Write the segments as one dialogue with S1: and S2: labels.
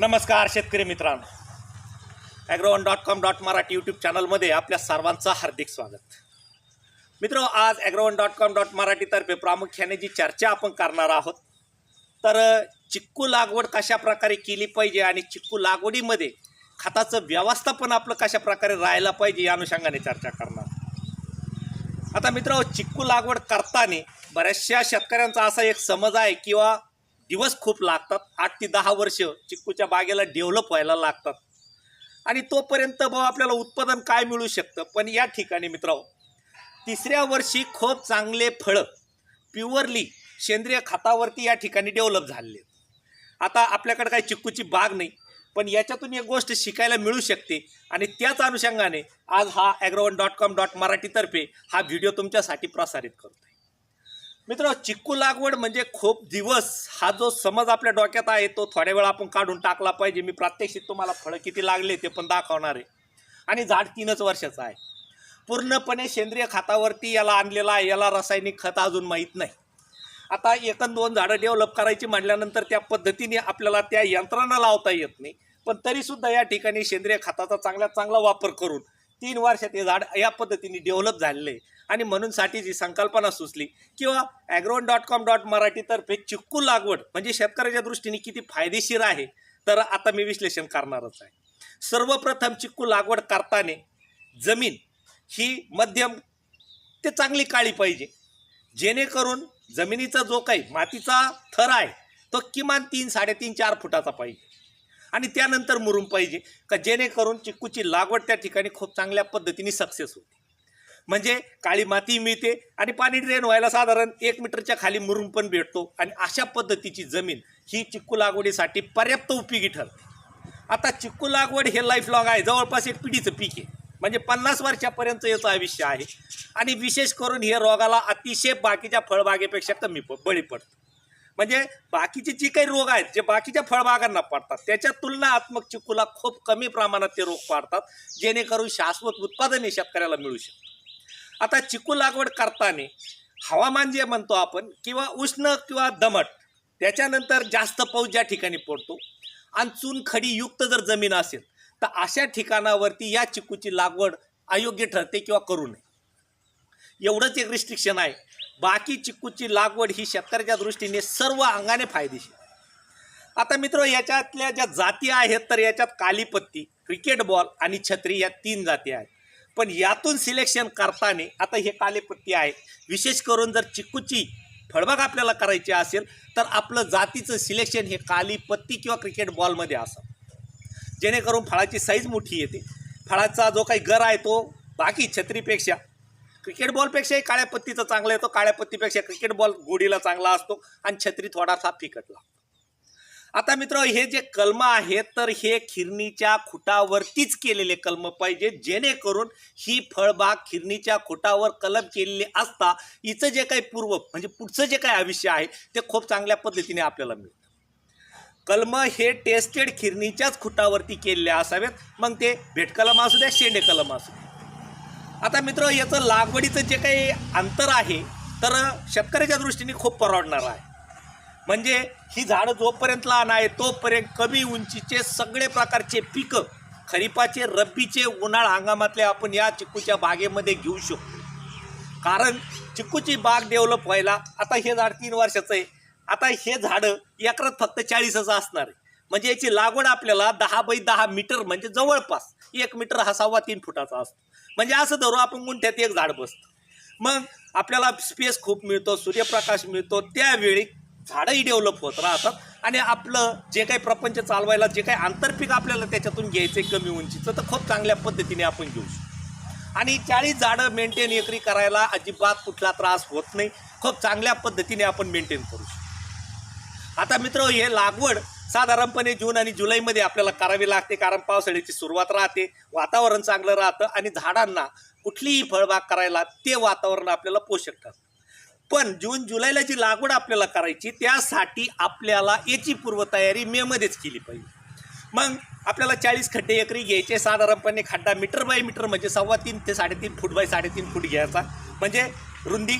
S1: नमस्कार शेतकरी मित्रांनो. Agrowon dot com dot Marathi YouTube चॅनलमध्ये आपल्या सर्वांचं हार्दिक स्वागत. मित्र आज ॲग्रोवन डॉट कॉम डॉट मराठीतर्फे प्रामुख्याने जी चर्चा आपण करणार आहोत तर चिक्कू लागवड कशा प्रकारे केली पाहिजे आणि चिक्कू लागवडीमध्ये खताचं व्यवस्थापन आपलं कशा प्रकारे राहायला पाहिजे या अनुषंगाने चर्चा करणार आता मित्र चिक्कू लागवड करताना बऱ्याचशा शेतकऱ्यांचा असा एक समज आहे किंवा दिवस खूप लागतात. आठ ते दहा वर्ष चिक्कूच्या बागेला डेव्हलप व्हायला लागतात. आणि तोपर्यंत भाऊ आपल्याला उत्पादन काय मिळू शकतं? पण या ठिकाणी मित्र तिसऱ्या वर्षी खूप चांगले फळं प्युअरली सेंद्रिय खतावरती या ठिकाणी डेव्हलप झालेले आता आपल्याकडे काही चिक्कूची बाग नाही पण याच्यातून एक गोष्ट शिकायला मिळू शकते. आणि त्याच अनुषंगाने आज हा ॲग्रोवन डॉट कॉम डॉट मराठीतर्फे हा व्हिडिओ तुमच्यासाठी प्रसारित करतो मित्र चिक्कू लागवड म्हणजे खूप दिवस हा जो समज आपल्या डोक्यात आहे तो थोड्या वेळा आपण काढून टाकला पाहिजे. मी प्रात्यक्षिक तुम्हाला फळं किती लागले ते पण दाखवणार आहे. आणि झाड तीनच वर्षाचं आहे. पूर्णपणे सेंद्रिय खतावरती याला आणलेला आहे याला रासायनिक खत अजून माहीत नाही. आता एकन दोन झाडं डेव्हलप करायची म्हटल्यानंतर त्या पद्धतीने आपल्याला त्या यंत्रणा लावता येत नाही. पण तरीसुद्धा या ठिकाणी सेंद्रिय खताचा चांगल्यात चांगला वापर करून तीन वर्षात हे झाड या पद्धतीने डेव्हलप झालेलं आहे. आणि म्हणूनसाठी जी संकल्पना सुचली. किंवा ॲग्रोन डॉट कॉम डॉट मराठीतर्फे चिक्कू लागवड म्हणजे शेतकऱ्याच्या दृष्टीने किती फायदेशीर आहे तर आता मी विश्लेषण करणारच आहे. सर्वप्रथम चिक्कू लागवड करताना जमीन ही मध्यम ते चांगली काळी पाहिजे. जेणेकरून जमिनीचा जो काही मातीचा थर आहे तो किमान तीन साडेतीन चार फुटाचा पाहिजे. आणि त्यानंतर मुरुम पाहिजे का जेणेकरून चिक्कूची लागवड त्या ठिकाणी खूप चांगल्या पद्धतीने सक्सेस होते. म्हणजे काळी माती मिळते आणि पाणी ड्रेन व्हायला साधारण एक मीटरच्या खाली मुरुम पण भेटतो. आणि अशा पद्धतीची जमीन ही चिक्कू लागवडीसाठी पर्याप्त उपयोगी ठरते. आता चिक्कू लागवड हे लाईफ लॉंग आहे. जवळपास एक पिढीचं पीक आहे. म्हणजे पन्नास वर्षापर्यंत याचं आयुष्य आहे. आणि विशेष करून हे रोगाला अतिशय बाकीच्या फळबागेपेक्षा कमी प बळी पडतं. म्हणजे बाकीचे जे काही रोग आहेत जे बाकीच्या फळबागांना पडतात त्याच्या तुलनात्मक चिक्कूला खूप कमी प्रमाणात ते रोग पाडतात जेणेकरून शाश्वत उत्पादन हे शेतकऱ्याला मिळू शकतं. आता चिकू लागवड करताना हवामान जे म्हणतो आपण किंवा उष्ण किंवा दमट त्याच्यानंतर जास्त पाऊस ज्या ठिकाणी पडतो आणि चुनखडीयुक्त जर जमीन असेल तर अशा ठिकाणावरती या चिकूची लागवड अयोग्य ठरते किंवा करू नये. एवढंच एक रिस्ट्रिक्शन आहे. बाकी चिकूची लागवड ही शेतकऱ्याच्या दृष्टीने सर्व अंगाने फायदेशीर. आता मित्र याच्यातल्या ज्या जाती आहेत तर याच्यात कालीपत्ती क्रिकेट बॉल आणि छत्री या तीन जाती आहेत. पण यातून सिलेक्शन करताना आता हे कालेपत्ती आहे. विशेष करून जर चिकूची फळबाग आपल्याला करायची असेल तर आपलं जातीचं सिलेक्शन हे कालीपत्ती किंवा क्रिकेट बॉलमध्ये असावं. जेणेकरून फळाची साईज मोठी येते. फळाचा जो काही गर आहे तो बाकी छत्रीपेक्षा क्रिकेट बॉलपेक्षाही काळ्या पत्तीचा चांगला येतो. काळ्या पत्तीपेक्षा क्रिकेट बॉल गोडीला चांगला असतो आणि छत्री थोडासा फिकट लागतो आता मित्र हे जे कलम आहेत तर हे खिरणीच्या खुटावरतीच केलेले कलम पाहिजे. जेणेकरून ही फळबाग खिरणीच्या खुटावर कलम केलेली असता हिचं जे काही पूर्व म्हणजे पुढचं जे काही आयुष्य आहे ते खूप चांगल्या पद्धतीने आपल्याला मिळतं. कलम हे टेस्टेड खिरणीच्याच खुटावरती केलेले असावेत. मग ते भेटकलम असू द्या शेंडे कलम असू द्या. आता मित्र याचं लागवडीचं जे काही अंतर आहे तर शेतकऱ्याच्या दृष्टीने खूप परवडणार आहे. म्हणजे ही झाडं जोपर्यंत लहान आहे तोपर्यंत कमी उंचीचे सगळे प्रकारचे पिकं खरीपाचे रब्बीचे उन्हाळा हंगामातले आपण या चिक्कूच्या बागेमध्ये घेऊ शकतो. कारण चिक्कूची बाग डेव्हलप व्हायला आता हे झाड तीन वर्षाचं आहे. आता हे झाडं एकरात फक्त चाळीसचं असणार आहे. म्हणजे याची लागवड आपल्याला दहा बाय दहा मीटर म्हणजे जवळपास एक मीटर हा सव्वा तीन फुटाचा असतो. म्हणजे असं धरू आपण गुंठ्यात एक झाड बसतं. मग आपल्याला स्पेस खूप मिळतो सूर्यप्रकाश मिळतो. त्यावेळी झाडंही डेव्हलप होत राहतात. आणि आपलं जे काही प्रपंच चालवायला जे काही आंतरपीक आपल्याला त्याच्यातून घ्यायचं आहे कमी उंचीचं तर खूप चांगल्या पद्धतीने आपण घेऊ शकतो. आणि चाळीस झाडं मेंटेन एकरी करायला अजिबात कुठला त्रास होत नाही. खूप चांगल्या पद्धतीने आपण मेंटेन करू शकतो. आता मित्र हे लागवड साधारणपणे जून आणि जुलैमध्ये आपल्याला करावी लागते कारण पावसाळ्याची सुरुवात राहते वातावरण चांगलं राहतं आणि झाडांना कुठलीही फळबाग करायला ते वातावरण आपल्याला पोषक ठरतं. पण जून जुलैला जी लागवड आपल्याला करायची त्यासाठी आपल्याला याची पूर्वतयारी मेमध्येच केली पाहिजे. मग आपल्याला चाळीस खड्डे एकरी घ्यायचे साधारणपणे खड्डा मीटर बाय मीटर म्हणजे सव्वा तीन ते साडेतीन फूट बाय साडेतीन फूट घ्यायचा. म्हणजे रुंदी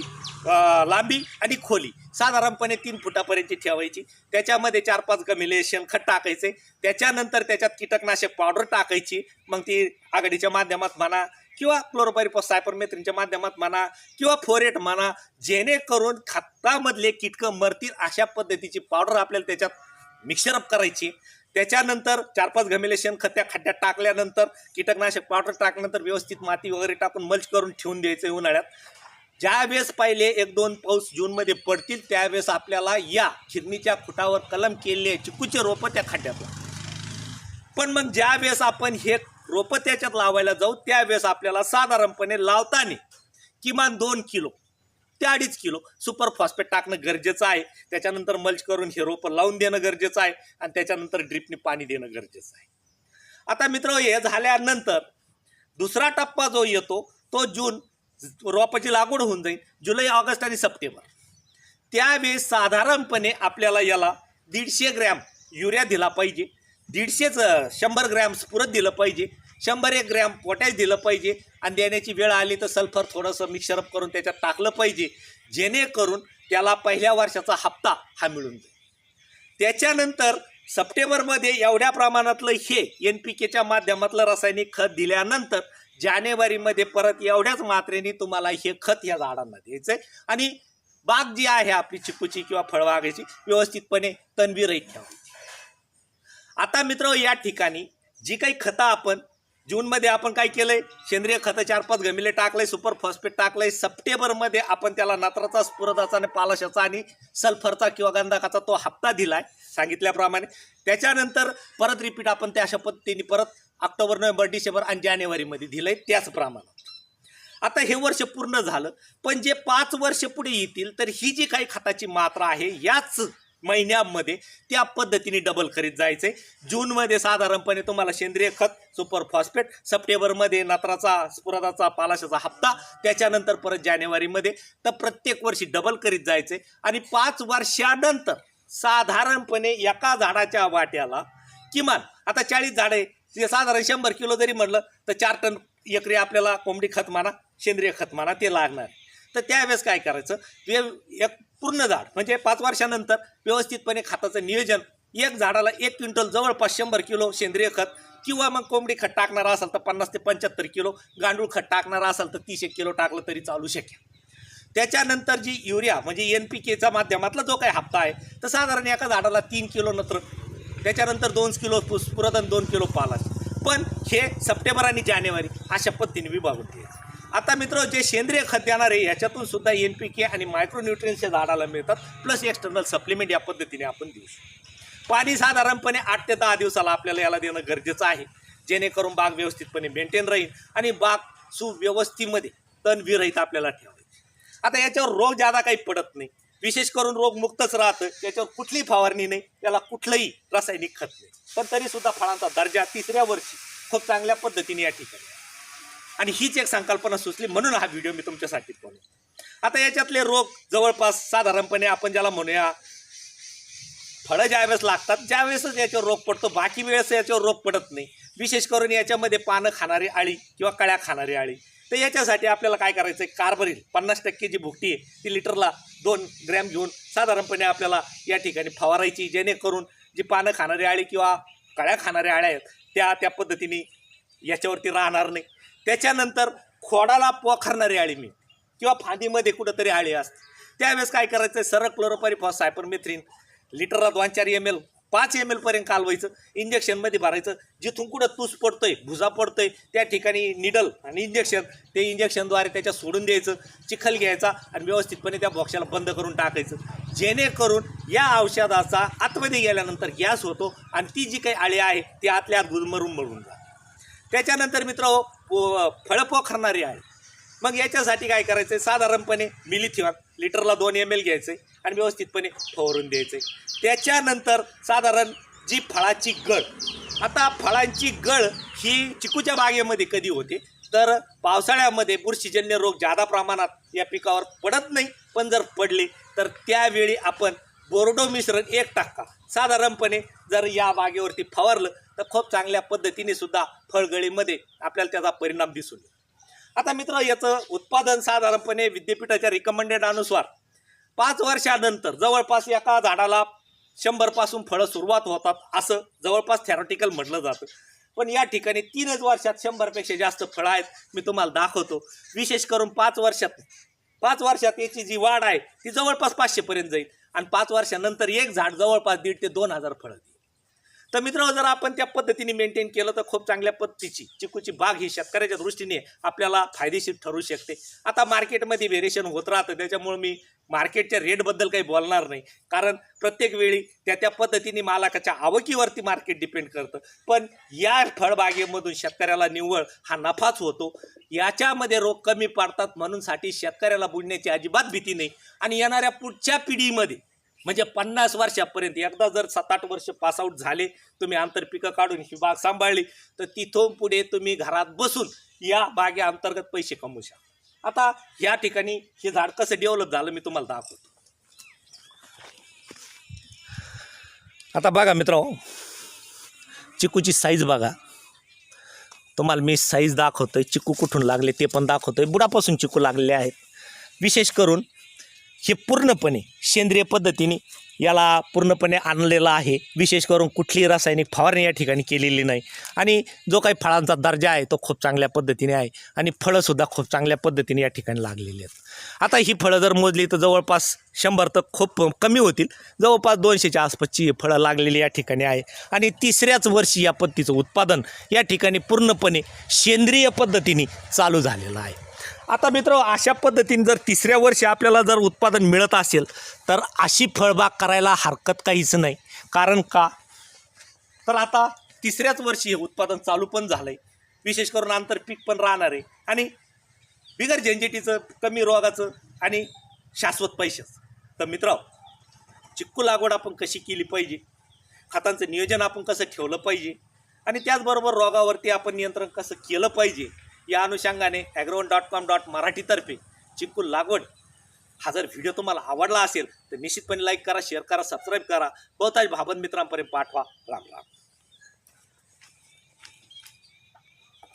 S1: लांबी आणि खोली साधारणपणे तीन फुटापर्यंतची ठेवायची. त्याच्यामध्ये चार पाच गमिले शेणखत टाकायचे. त्याच्यानंतर त्याच्यात कीटकनाशक पावडर टाकायची. मग ती आघाडीच्या माध्यमात म्हणा किंवा क्लोरोपायरिपॉस सायपरमेथ्रिनच्या माध्यमात म्हणा किंवा फोरेट म्हणा जेणेकरून खतामधले कीटक मरतील अशा पद्धतीची पावडर आपल्याला त्याच्यात मिक्सरअप करायची. त्याच्यानंतर चार पाच घमेले शेणखत त्या खड्ड्यात टाकल्यानंतर कीटकनाशक पावडर टाकल्यानंतर व्यवस्थित माती वगैरे टाकून मल्च करून ठेवून द्यायचं उन्हाळ्यात. ज्यावेळेस पहिले एक दोन पाऊस जूनमध्ये पडतील त्यावेळेस आपल्याला या खिरणीच्या खुटावर कलम केलेले चिकूचे रोपं त्या खड्ड्यात पण मग ज्या वेळेस आपण हे रोपं त्याच्यात लावायला जाऊ त्यावेळेस आपल्याला साधारणपणे लावताना किमान दोन किलो ते अडीच किलो सुपर फॉस्फेट टाकणं गरजेचं आहे. त्याच्यानंतर मल्च करून हे रोपं लावून देणं गरजेचं आहे आणि त्याच्यानंतर ड्रिपने पाणी देणं गरजेचं आहे. आता मित्र हे झाल्यानंतर दुसरा टप्पा जो येतो तो जून रोपाची लागवड होऊन जाईल जुलै ऑगस्ट आणि सप्टेंबर. त्यावेळेस साधारणपणे आपल्याला याला दीडशे ग्रॅम युरिया दिला पाहिजे. दीडशेच शंभर ग्रॅम स्फुरत दिलं पाहिजे. शंभर एक ग्रॅम पोटॅश दिलं पाहिजे. आणि देण्याची वेळ आली तर सल्फर थोडंसं मिक्सरअप करून त्याच्यात टाकलं पाहिजे. जेणेकरून त्याला पहिल्या वर्षाचा हप्ता हा मिळून जाईल. त्याच्यानंतर सप्टेंबरमध्ये एवढ्या प्रमाणातलं हे एन पी केच्या माध्यमातलं रासायनिक खत दिल्यानंतर जानेवारीमध्ये परत एवढ्याच मात्रेने तुम्हाला हे खत या झाडांना द्यायचं आहे आणि बाग जी आहे आपली चिकूची किंवा फळबागाची व्यवस्थितपणे तणविरहित ठेवा. आता मित्र या ठिकाणी जी काही खतं आपण जूनमध्ये आपण काय केलंय? सेंद्रिय खतं चार पाच गमिले टाकलंय सुपर फॉस्फेट टाकलंय. सप्टेंबरमध्ये आपण त्याला नात्राचा स्फुरदाचा आणि पालाशाचा आणि सल्फरचा किंवा गंधकाचा तो हप्ता दिलाय सांगितल्याप्रमाणे. त्याच्यानंतर परत रिपीट आपण त्या अशा पद्धतीने परत ऑक्टोबर नोव्हेंबर डिसेंबर आणि जानेवारीमध्ये दिलंय त्याच प्रमाणात. आता हे वर्ष पूर्ण झालं पण जे पाच वर्ष पुढे येतील तर ही जी काही खताची मात्रा आहे याच महिन्यामध्ये त्या पद्धतीने डबल करीत जायचं. आहे जूनमध्ये साधारणपणे तुम्हाला सेंद्रिय खत सुपर फॉस्फेट सप्टेंबरमध्ये नत्राचा स्फुरदाचा पालाशाचा हप्ता त्याच्यानंतर परत जानेवारीमध्ये. तर प्रत्येक वर्षी डबल करीत जायचं. आहे आणि पाच वर्षानंतर साधारणपणे एका झाडाच्या वाट्याला किमान आता चाळीस झाडं आहे. ते साधारण शंभर किलो जरी म्हटलं तर चार टन एकरी आपल्याला कोंबडी खत माना सेंद्रिय खत माना ते लागणार. तर त्यावेळेस काय करायचं? ते एक पूर्ण झाड म्हणजे पाच वर्षानंतर व्यवस्थितपणे खताचं नियोजन एक झाडाला एक क्विंटल जवळपास शंभर किलो सेंद्रिय खत किंवा मग कोंबडी खत टाकणारा असेल तर पन्नास ते पंच्याहत्तर किलो गांडूळ खत टाकणारा असेल तर तीस एक किलो टाकलं तरी चालू शकेल त्याच्यानंतर जी युरिया म्हणजे एन पी केचा माध्यमातला जो काही हप्ता आहे तर साधारण एका झाडाला तीन किलो नत्र त्याच्यानंतर दोन किलो पुस पुरातन दोन किलो पालाश पण हे सप्टेंबर आणि जानेवारी अशा पद्धतीने विभागून आता मित्र जे सेंद्रिय खत देणार आहे याच्यातून सुद्धा एन पी के आणि मायक्रोन्युट्रियन्सच्या झाडाला मिळतात प्लस एक्सटर्नल सप्लिमेंट या पद्धतीने आपण देऊ शकतो. पाणी साधारणपणे आठ ते दहा दिवसाला आपल्याला याला देणं गरजेचं आहे. जेणेकरून बाग व्यवस्थितपणे मेंटेन राहील आणि बाग सुव्यवस्थेमध्ये तणविरहित आपल्याला ठेवायची. आता याच्यावर रोग ज्यादा काही पडत नाही. विशेष करून रोग मुक्तच राहतं. त्याच्यावर कुठलीही फवारणी नाही. त्याला कुठलंही रासायनिक खत नाही. पण तरीसुद्धा फळांचा दर्जा तिसऱ्या वर्षी खूप चांगल्या पद्धतीने या ठिकाणी आणि हीच एक संकल्पना सुचली म्हणून हा व्हिडिओ मी तुमच्यासाठी बनवला आता याच्यातले रोग जवळपास साधारणपणे आपण ज्याला म्हणूया फळं ज्यावेळेस लागतात ज्यावेळेसच याच्यावर रोग पडतो. बाकी वेळेस याच्यावर रोग पडत नाही. विशेष करून याच्यामध्ये पानं खाणारी आळी किंवा कळ्या खाणारी आळी तर याच्यासाठी आपल्याला काय करायचं आहे कार्बरील पन्नास टक्के जी भुकटी आहे ती लिटरला दोन ग्रॅम घेऊन साधारणपणे आपल्याला या ठिकाणी फवारायची जेणेकरून जी पानं खाणारी आळी किंवा कळ्या खाणाऱ्या आळ्या आहेत त्या त्या पद्धतीने याच्यावरती राहणार नाही. त्याच्यानंतर खोडाला पोखरणारी आळी मी. किंवा फांदीमध्ये कुठंतरी आळी असते. त्यावेळेस काय करायचं सरळ क्लोरोपॅरिफॉस सायपरमेथ्रिन लिटरला दोन चार एम एल पाच एम एलपर्यंत कालवायचं इंजेक्शनमध्ये भरायचं. जिथून कुठं तूस पडतोय भुजा पडतोय त्या ठिकाणी निडल आणि इंजेक्शन ते इंजेक्शनद्वारे त्याच्या सोडून द्यायचं चिखल घ्यायचा आणि व्यवस्थितपणे त्या बॉक्सला बंद करून टाकायचं. जेणेकरून या औषधाचा आतमध्ये गेल्यानंतर गॅस होतो आणि ती जी काही आळी आहे ती आतल्या आत गुदमरून मरून जा त्याच्यानंतर मित्र फळं पोखरणारी आहे. मग याच्यासाठी काय करायचं आहे साधारणपणे मिलिथिऑन लिटरला दोन एम एल घ्यायचं आहे आणि व्यवस्थितपणे फवारून द्यायचं आहे त्याच्यानंतर साधारण जी फळाची गळ आता फळांची गळ ही चिकूच्या बागेमध्ये कधी होते? तर पावसाळ्यामध्ये बुरशीजन्य रोग जादा प्रमाणात या पिकावर पडत नाही पण जर पडले तर त्यावेळी आपण बोर्डो मिश्रण एक टक्का साधारणपणे जर या बागेवरती फवारलं तर खूप चांगल्या पद्धतीने सुद्धा फळगळीमध्ये आपल्याला त्याचा परिणाम दिसून येईल आता मित्र याचं उत्पादन साधारणपणे विद्यापीठाच्या रिकमेंडेड अनुसार पाच वर्षानंतर जवळपास एका झाडाला शंभरपासून फळं सुरुवात होतात असं जवळपास थेरॉटिकल म्हटलं जातं. पण या ठिकाणी तीनच वर्षात शंभरपेक्षा जास्त फळं आहेत मी तुम्हाला दाखवतो. विशेष करून पाच वर्षात पाच वर्षात याची जी वाढ आहे ती जवळपास पाचशेपर्यंत जाईल. आणि पाच वर्षानंतर एक झाड जवळपास दीड ते दोन हजार फळं तर मित्रांनो जर आपण त्या पद्धतीने मेंटेन केलं तर खूप चांगल्या पद्धतीची चिकूची बाग ही शेतकऱ्याच्या दृष्टीने आपल्याला फायदेशीर ठरू शकते. आता मार्केटमध्ये व्हेरिएशन होत राहतं. त्याच्यामुळे मी मार्केटच्या रेटबद्दल काही बोलणार नाही. कारण प्रत्येक वेळी त्या त्या पद्धतीने मालकाच्या आवकीवरती मार्केट डिपेंड करतं. पण या फळबागेमधून शेतकऱ्याला निव्वळ हा नफाच होतो. याच्यामध्ये रोग कमी पडतात म्हणूनसाठी शेतकऱ्याला बुडण्याची अजिबात भीती नाही. आणि येणाऱ्या पुढच्या पिढीमध्ये म्हणजे पन्नास वर्षापर्यंत एकदा जर सात आठ वर्ष पासआउट झाले तुम्ही आंतरपिकं काढून ही बाग सांभाळली तर तिथून पुढे तुम्ही घरात बसून या बागे अंतर्गत पैसे कमवू शकता. आता या ठिकाणी हे झाड कसं डेव्हलप झालं मी तुम्हाला दाखवतो. आता बघा मित्र चिकूची साईज बघा. तुम्हाला मी साईज दाखवतोय चिकू कुठून लागले ते पण दाखवतोय. बुडापासून चिकू लागलेले आहेत. विशेष करून हे पूर्णपणे सेंद्रिय पद्धतीने याला पूर्णपणे आणलेलं आहे. विशेष करून कुठलीही रासायनिक फवारणी या ठिकाणी केलेली नाही. आणि जो काही फळांचा दर्जा आहे तो खूप चांगल्या पद्धतीने आहे आणि फळंसुद्धा खूप चांगल्या पद्धतीने या ठिकाणी लागलेली आहेत. आता ही फळं जर मोजली तर जवळपास शंभर तर खूप कमी होतील. जवळपास दोनशेच्या आसपासची फळं लागलेली या ठिकाणी आहे. आणि तिसऱ्याच वर्षी या पद्धतीचं उत्पादन या ठिकाणी पूर्णपणे सेंद्रिय पद्धतीने चालू झालेलं आहे. आता मित्र अशा पद्धतीने जर तिसऱ्या वर्षी आपल्याला जर उत्पादन मिळत असेल तर अशी फळबाग करायला हरकत काहीच नाही. कारण का? तर आता तिसऱ्याच वर्षी हे उत्पादन चालू पण झालं आहे विशेष करून आंतरपीक पण राहणार आहे. आणि बिगर झंझटीचं कमी रोगाचं आणि शाश्वत पैशाचं. तर मित्र चिक्कू लागवड आपण कशी केली पाहिजे? खतांचं नियोजन आपण कसं ठेवलं पाहिजे? आणि त्याचबरोबर रोगावरती आपण नियंत्रण कसं केलं पाहिजे? या अनुषंगाने ॲग्रोवन डॉट कॉम डॉट मराठीतर्फे चिकू लागवड. हा जर व्हिडिओ तुम्हाला आवडला असेल तर निश्चितपणे लाईक करा शेअर करा सबस्क्राईब करा. बहुतांश भाबंद मित्रांपर्यंत पाठवा. राम राम.